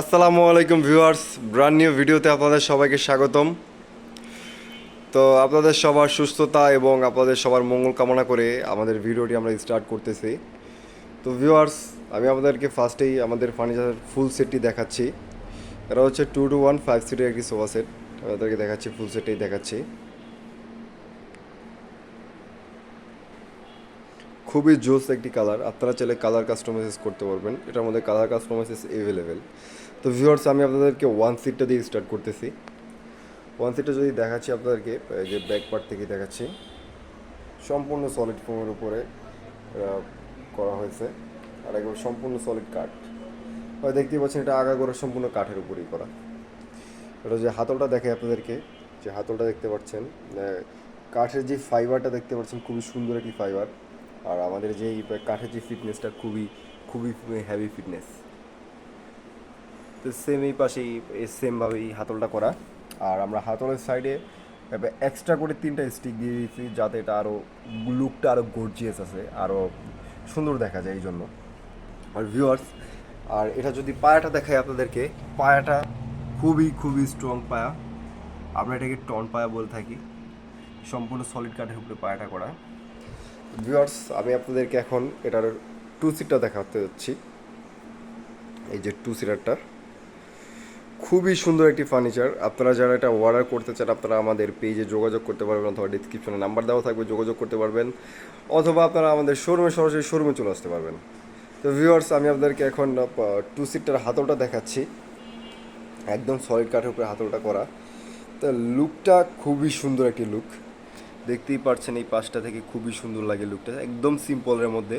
আসসালামু আলাইকুম viewers brand new ভিডিওতে আপনাদের সবাইকে স্বাগতম। তো আপনাদের সবার সুস্থতা এবং আপনাদের সবার মঙ্গল কামনা করে আমাদের ভিডিওটি আমরা স্টার্ট করতেছি। তো ভিউয়ার্স, আমি আপনাদেরকে ফার্স্টেই আমাদের ফার্নিচার ফুল সেটটি দেখাচ্ছি। এটা হচ্ছে টু টু ওয়ান ফাইভ সিটের একটি সোফা সেট আপনাদেরকে দেখাচ্ছি ফুল সেটটাই দেখাচ্ছি। খুবই জোস একটি কালার আপনারা চাইলে কালার কাস্টমাইজ করতে পারবেন। এটার মধ্যে কালার কাস্টমাইজেস অ্যাভেলেবেল তো ভিউয়ার্স আমি আপনাদেরকে ওয়ান সিটটা দিয়ে স্টার্ট করতেছি। ওয়ান সিটটা যদি দেখাচ্ছি আপনাদেরকে যে ব্যাক পার্ট থেকে দেখাচ্ছি। সম্পূর্ণ সলিড ফোমের উপরে করা হয়েছে। আর একবার সম্পূর্ণ সলিড কাঠ দেখতেই পাচ্ছেন, এটা আগা করে সম্পূর্ণ কাঠের উপরেই করা। এটা যে হাতলটা দেখে আপনাদেরকে, যে হাতলটা দেখতে পাচ্ছেন কাঠের যে ফাইবারটা দেখতে পাচ্ছেন, খুবই সুন্দর একটি ফাইবার আর আমাদের যে কাঠের যে ফিটনেসটা খুবই খুবই হ্যাভি ফিটনেস তো সেম এই পাশেই সেমভাবে এই হাতলটা করা। আর আমরা হাতলের সাইডে এক্সট্রা করে তিনটা স্টিক দিয়ে দিয়েছি, যাতে এটা আরও লুকটা আরও গর্জিয়াস আছে আরও সুন্দর দেখা যায় এই জন্য আর ভিউয়ার্স আর এটা যদি পায়াটা দেখাই আপনাদেরকে, পায়াটা খুবই খুবই স্ট্রং পায়া। আমরা এটাকে টন পায়া বলে থাকি। সম্পূর্ণ সলিড কাঠের উপরে পায়াটা করা। ভিউয়ার্স আমি আপনাদেরকে এখন এটার টু সিটটা দেখাতে যাচ্ছি। এই যে টু সিটারটা খুবই সুন্দর একটি ফার্নিচার আপনারা যারা এটা অর্ডার করতে চান, আপনারা আমাদের পেজে যোগাযোগ করতে পারবেন অথবা ডিসক্রিপশনে নাম্বার দেওয়া থাকবে, যোগাযোগ করতে পারবেন। অথবা আপনারা আমাদের শোরুমে সরাসরি শোরুমে চলে আসতে পারবেন। তো ভিউয়ার্স আমি আপনাদেরকে এখন টু সিটটার হাতলটা দেখাচ্ছি। একদম সলিড কাঠের উপরে হাতলটা করা। তো লুকটা খুবই সুন্দর একটি লুক দেখতেই পারছেন এই পাশটা থেকে খুবই সুন্দর লাগে লুকটা একদম সিম্পলের মধ্যে।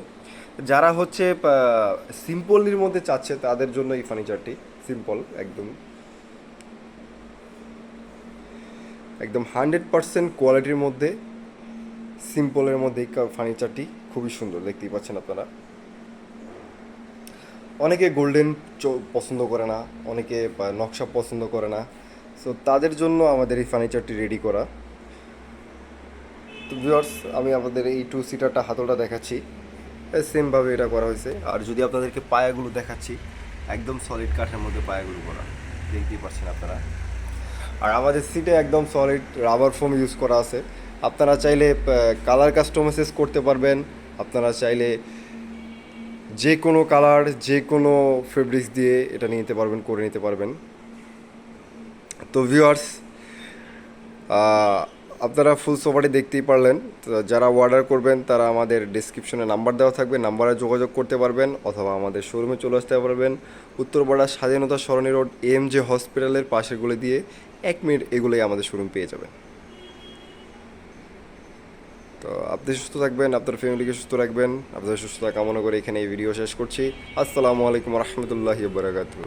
যারা হচ্ছে সিম্পলের মধ্যে চাচ্ছে, তাদের জন্য এই ফার্নিচারটি সিম্পল একদম। একদম হান্ড্রেড পার্সেন্ট কোয়ালিটির মধ্যে সিম্পলের মধ্যে ফার্নিচারটি খুবই সুন্দর, দেখতেই পাচ্ছেন আপনারা। অনেকে গোল্ডেন পছন্দ করে না, অনেকে নকশা পছন্দ করে না। সো তাদের জন্য আমাদের এই ফার্নিচারটি রেডি করা। তো ভিউয়ার্স আমি আপনাদের এই টু সিটারটা হাতলটা দেখাচ্ছি। সেমভাবে এটা করা হয়েছে। আর যদি আপনাদেরকে পায়াগুলো দেখাচ্ছি, একদম সলিড কাঠের মধ্যে পায়াগুলো করা। দেখতেই পাচ্ছেন আপনারা। আর আমাদের সিটে একদম সলিড রাবার ফোম ইউজ করা আছে। আপনারা চাইলে কালার কাস্টমাইজেস করতে পারবেন। আপনারা চাইলে যে কোনো কালার যে কোনো ফেব্রিক্স দিয়ে এটা নিতে পারবেন, করে নিতে পারবেন। তো ভিউয়ার্স আপনারা ফুল সোফাটি দেখতেই পারলেন। যারা অর্ডার করবেন, তারা আমাদের ডিসক্রিপশনে নাম্বার দেওয়া থাকবে। নাম্বারে যোগাযোগ করতে পারবেন অথবা আমাদের শোরুমে চলে আসতে পারবেন। উত্তরপাড়া স্বাধীনতা সরণি রোড এম জে হসপিটালের পাশেরগুলো দিয়ে এক মিনিট এগুলোই আমাদের শোরুম পেয়ে যাবেন। তো আপনি সুস্থ থাকবেন, আপনার ফ্যামিলিকে সুস্থ রাখবেন, আপনাদের সুস্থতা কামনা করে এখানে এই ভিডিও শেষ করছি। আসসালামু আলাইকুম রহমতুল্লাহি বারাকাতুহ।